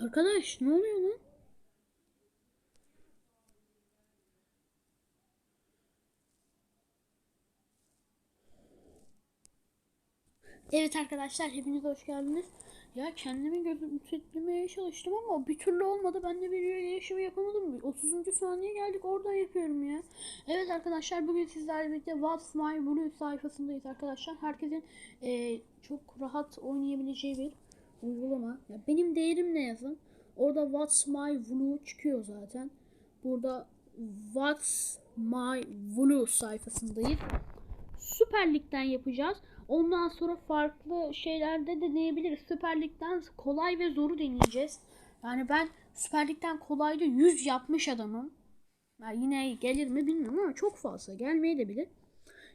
Arkadaş ne oluyor lan? Evet arkadaşlar hepiniz hoş geldiniz. Ya kendimi gözetlemeye çalıştım ama bir türlü olmadı. Ben de bir yaşamı yapamadım. 30. saniye geldik oradan yapıyorum ya. Evet arkadaşlar bugün sizlerle birlikte What's My Blue sayfasındayız arkadaşlar. Herkesin e, çok rahat oynayabileceği bir uygulama. Ya benim değerim ne yazın? Orada What's My Blue çıkıyor zaten. Burada What's My Blue sayfasındayız. Süper Lig'den yapacağız. Ondan sonra farklı şeylerde deneyebiliriz. Süper Lig'den kolay ve zoru deneyeceğiz. Yani ben Süper Lig'den kolayda 100 yapmış adamım. Yani yine gelir mi bilmiyorum ama çok fazla gelmeye de bilir.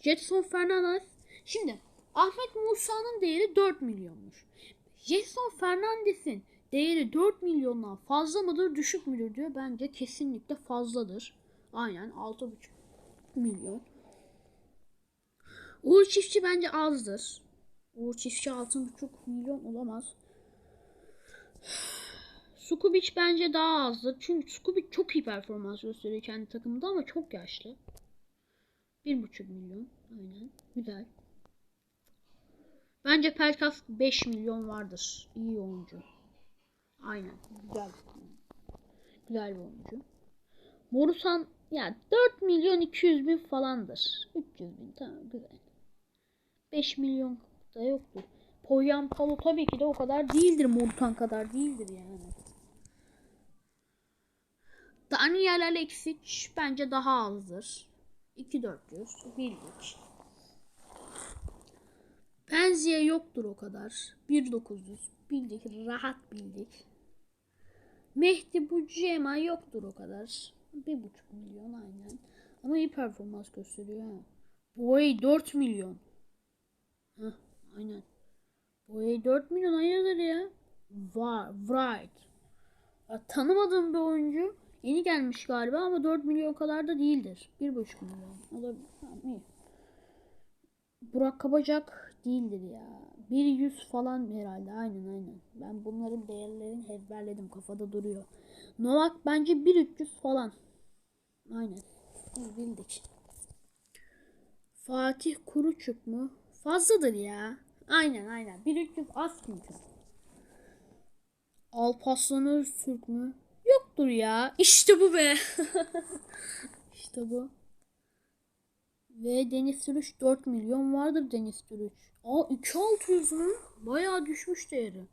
Jetson Fernandez. Şimdi Ahmet Musa'nın değeri 4 milyonmuş. Jetson Fernandez'in değeri 4 milyondan fazla mıdır düşük müdür diyor. Bence kesinlikle fazladır. Aynen 6,5 milyon. Uğur Çiftçi bence azdır. Uğur Çiftçi 6,5 milyon olamaz. Sukubic bence daha azdır. Çünkü Sukubic çok iyi performans gösteriyor kendi takımında ama çok yaşlı. 1,5 milyon. Aynen. Güzel. Bence Pelkas 5 milyon vardır. İyi oyuncu. Aynen. Güzel. Güzel bir oyuncu. Morusan ya 4 milyon 200 bin falandır. 300 bin tamam güzel. 5 milyon da yoktur. Poyan Palo tabii ki de o kadar değildir. Morutan kadar değildir yani. Daniel Alexic bence daha azdır. 2400 bildik. Penziye yoktur o kadar. 1900 bildik. Rahat bildik. Mehdi Bucema yoktur o kadar. 1,5 milyon aynen. Ama iyi performans gösteriyor ha. Boy 4 milyon. Heh, aynen. Boy 4 milyon hayırdır ya. Var, right. Ya, tanımadığım bir oyuncu. Yeni gelmiş galiba ama 4 milyon kadar da değildir. 1,5 milyon. O da tamam, iyi. Burak Kabacak değildir ya. 100 falan herhalde. Aynen aynen. Ben bunların değerlerini ezberledim. Kafada duruyor. Novak bence 1300 falan. Aynen. Biz bildik. Fatih Kuruçuk mu? Fazladır ya. Aynen aynen. 1300 az çünkü. Alparslan Öztürk mü? Yoktur ya. İşte bu be. işte bu. Ve Deniz Sürüş 4 milyon vardır Deniz Sürüş. Aa 2600 mü? Bayağı düşmüş değeri.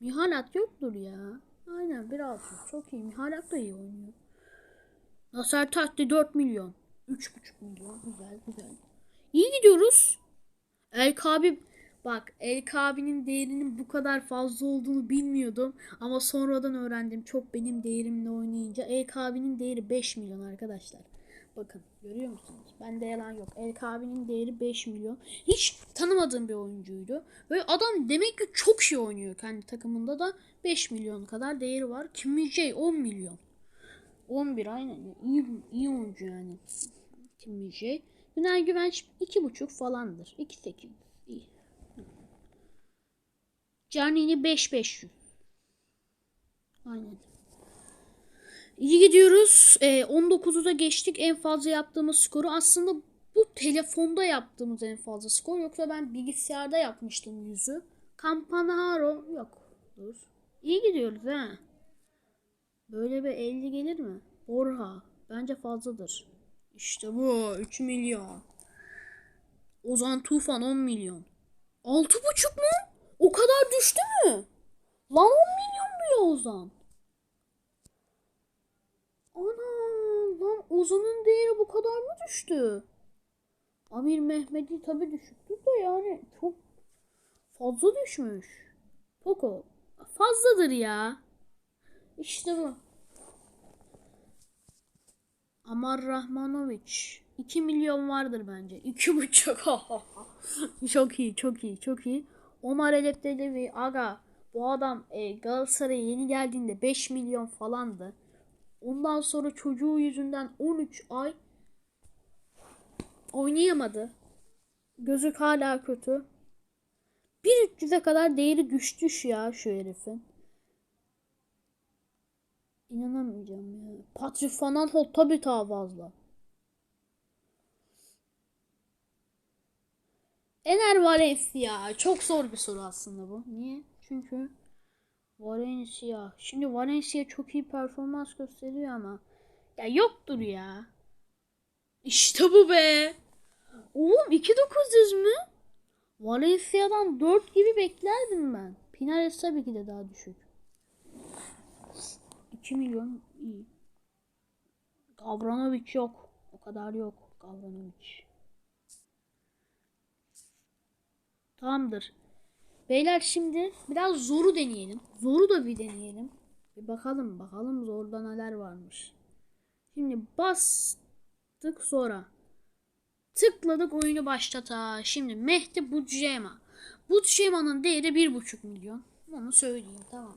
Mihalat yoktur ya. Aynen 1.600 çok iyi. Mihalat da iyi oynuyor. Nasar Tahti 4 milyon. 3.5 milyon. Güzel güzel. İyi gidiyoruz. El Kabi bak El Kabi'nin değerinin bu kadar fazla olduğunu bilmiyordum. Ama sonradan öğrendim. Çok benim değerimle oynayınca. El Kabi'nin değeri 5 milyon arkadaşlar. Bakın görüyor musunuz? Bende yalan yok. El Kabi'nin değeri 5 milyon. Hiç tanımadığım bir oyuncuydu. Böyle adam demek ki çok iyi oynuyor kendi takımında da 5 milyon kadar değeri var. Kim J 10 milyon. 11 aynen. İyi, iyi oyuncu yani. Kim J. Günay Güvenç 2.5 falandır. 2.8 iyi. Canini 5500. Aynen. İyi gidiyoruz. Ee, 19'u da geçtik. En fazla yaptığımız skoru aslında bu telefonda yaptığımız en fazla skor. Yoksa ben bilgisayarda yapmıştım yüzü. Campanaro yok. Dur. İyi gidiyoruz ha. Böyle bir 50 gelir mi? Orha. Bence fazladır. İşte bu. 3 milyon. Ozan Tufan 10 milyon. 6,5 mu? O kadar düştü mü? Lan 10 milyon ya Ozan? Ana lan Ozan'ın değeri bu kadar mı düştü? Amir Mehmet'i tabi düşüktür de yani çok fazla düşmüş. Poco fazladır ya. İşte bu. Amar Rahmanovic 2 milyon vardır bence. 2,5 Çok iyi, çok iyi, çok iyi. Omar Eleptelevi aga bu adam e, Galatasaray'a yeni geldiğinde 5 milyon falandı. Ondan sonra çocuğu yüzünden 13 ay oynayamadı. Gözük hala kötü. 1.300'e kadar değeri düştü ya şu herifin. İnanamayacağım ya. Patrick Van Aanholt tabii daha fazla. Ener Valencia. Çok zor bir soru aslında bu. Niye? Çünkü Valencia. Şimdi Valencia çok iyi performans gösteriyor ama ya yoktur ya. İşte bu be. Oğlum 2900 mü? Valencia'dan 4 gibi beklerdim ben. Pinares tabii ki de daha düşük. 2 milyon iyi. Gavranovic yok. O kadar yok. Gavranovic. Tamamdır. Beyler şimdi biraz zoru deneyelim. Zoru da bir deneyelim. Bir bakalım bakalım zorda neler varmış. Şimdi bastık sonra. Tıkladık oyunu başlata. Şimdi Mehdi Budjema. Budjema'nın değeri 1,5 milyon. Onu söyleyeyim tamam.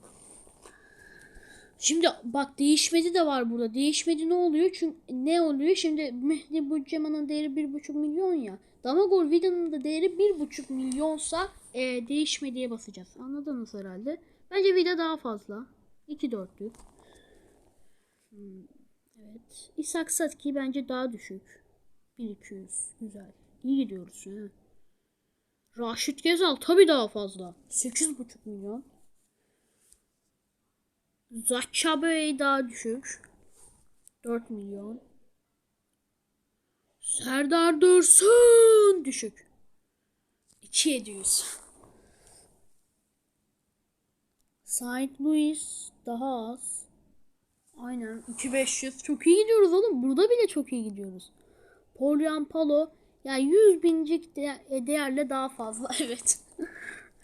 Şimdi bak değişmedi de var burada. Değişmedi ne oluyor? Çünkü ne oluyor? Şimdi Mehdi Budjema'nın değeri 1,5 milyon ya. Damagor Vida'nın da değeri 1,5 milyonsa e, değişmediye basacağız. Anladınız herhalde. Bence Vida daha fazla. 2 dörtlük. Hmm, evet. İshak Satki bence daha düşük. 1200. Güzel. İyi gidiyoruz. He. Raşit Gezal tabii daha fazla. 8,5 milyon. Zacha Bey daha düşük. 4 milyon. Serdar Dursun düşük. 2700. Saint Louis daha az. Aynen 2500. Çok iyi gidiyoruz oğlum. Burada bile çok iyi gidiyoruz. Polyan Palo yani 100 bincik de- e, değerle daha fazla. Evet.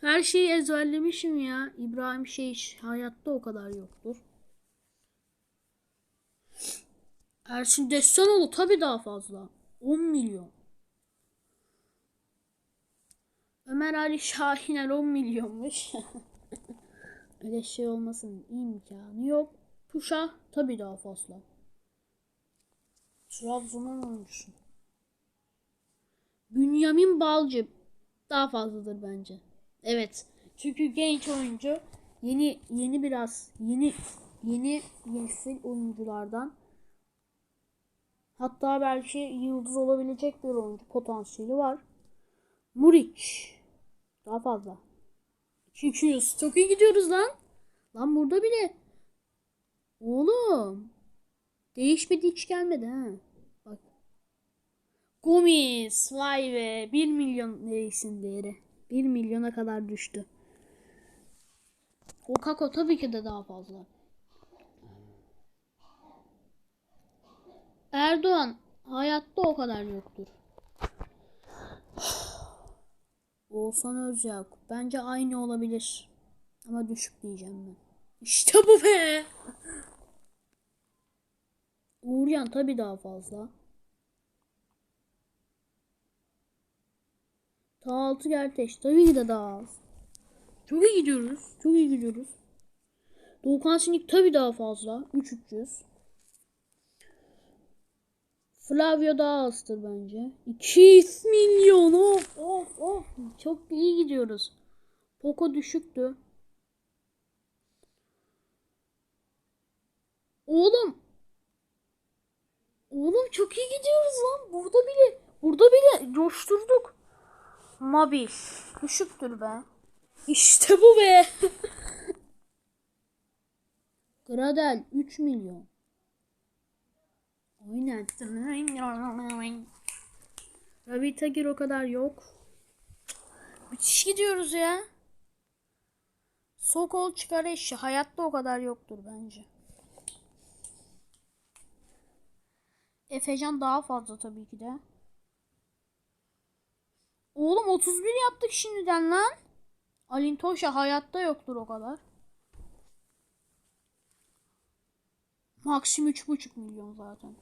Her şeyi ezberlemişim ya. İbrahim şey hayatta o kadar yoktur. Ersin Destanoğlu tabii daha fazla. 10 milyon. Ömer Ali Şahiner 10 milyonmuş. Öyle şey olmasın imkanı yok. Puşa tabii daha fazla. Trabzon'un oyuncusu. Bünyamin Balcı daha fazladır bence. Evet. Çünkü genç oyuncu yeni yeni biraz yeni yeni nesil oyunculardan hatta belki yıldız olabilecek bir oyuncu potansiyeli var. Muriç daha fazla. 200. Çok iyi gidiyoruz lan. Lan burada bile. Oğlum. Değişmedi hiç gelmedi ha. Bak. Gomis. Vay be. 1 milyon neysin değeri. 1 milyona kadar düştü. O kako tabii ki de daha fazla. Erdoğan hayatta o kadar yoktur. Oğuzhan Özyakup. Bence aynı olabilir. Ama düşük diyeceğim ben. İşte bu be. Uğurcan tabii daha fazla. Ta altı gerteş. Tabii ki de daha az. Çok iyi gidiyoruz. Çok iyi gidiyoruz. Doğukan Sinik tabii daha fazla. 3300. Flavio daha azdır bence. 200 milyon. Of of of. Çok iyi gidiyoruz. Poco düşüktü. Oğlum. Oğlum çok iyi gidiyoruz lan. Burada bile burada bile coşturduk. Mobil. Düşüktür be. İşte bu be. Gradel 3 milyon. Aynen. Rabi Tagir o kadar yok. Müthiş gidiyoruz ya. Sokol çıkar eşi. Hayatta o kadar yoktur bence. Efecan daha fazla tabii ki de. Oğlum 31 yaptık şimdiden lan. Alintoşa hayatta yoktur o kadar. Maksim 3,5 milyon zaten.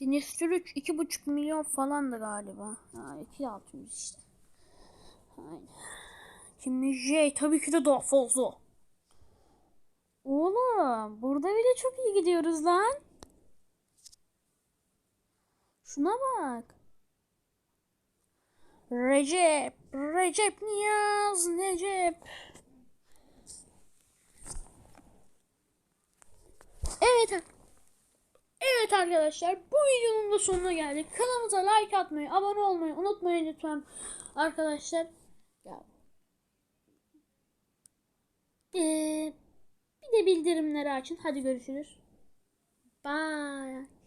Deniz Türüç 2,5 milyon falandı galiba. Ha 2,600 işte. Aynen. Kimi J tabii ki de daha fazla. Oğlum burada bile çok iyi gidiyoruz lan. Şuna bak. Recep, Recep Niyaz, Necep. Evet. Evet arkadaşlar bu videonun da sonuna geldik. Kanalımıza like atmayı, abone olmayı unutmayın lütfen arkadaşlar. Ya. Ee, bir de bildirimleri açın. Hadi görüşürüz. Bye.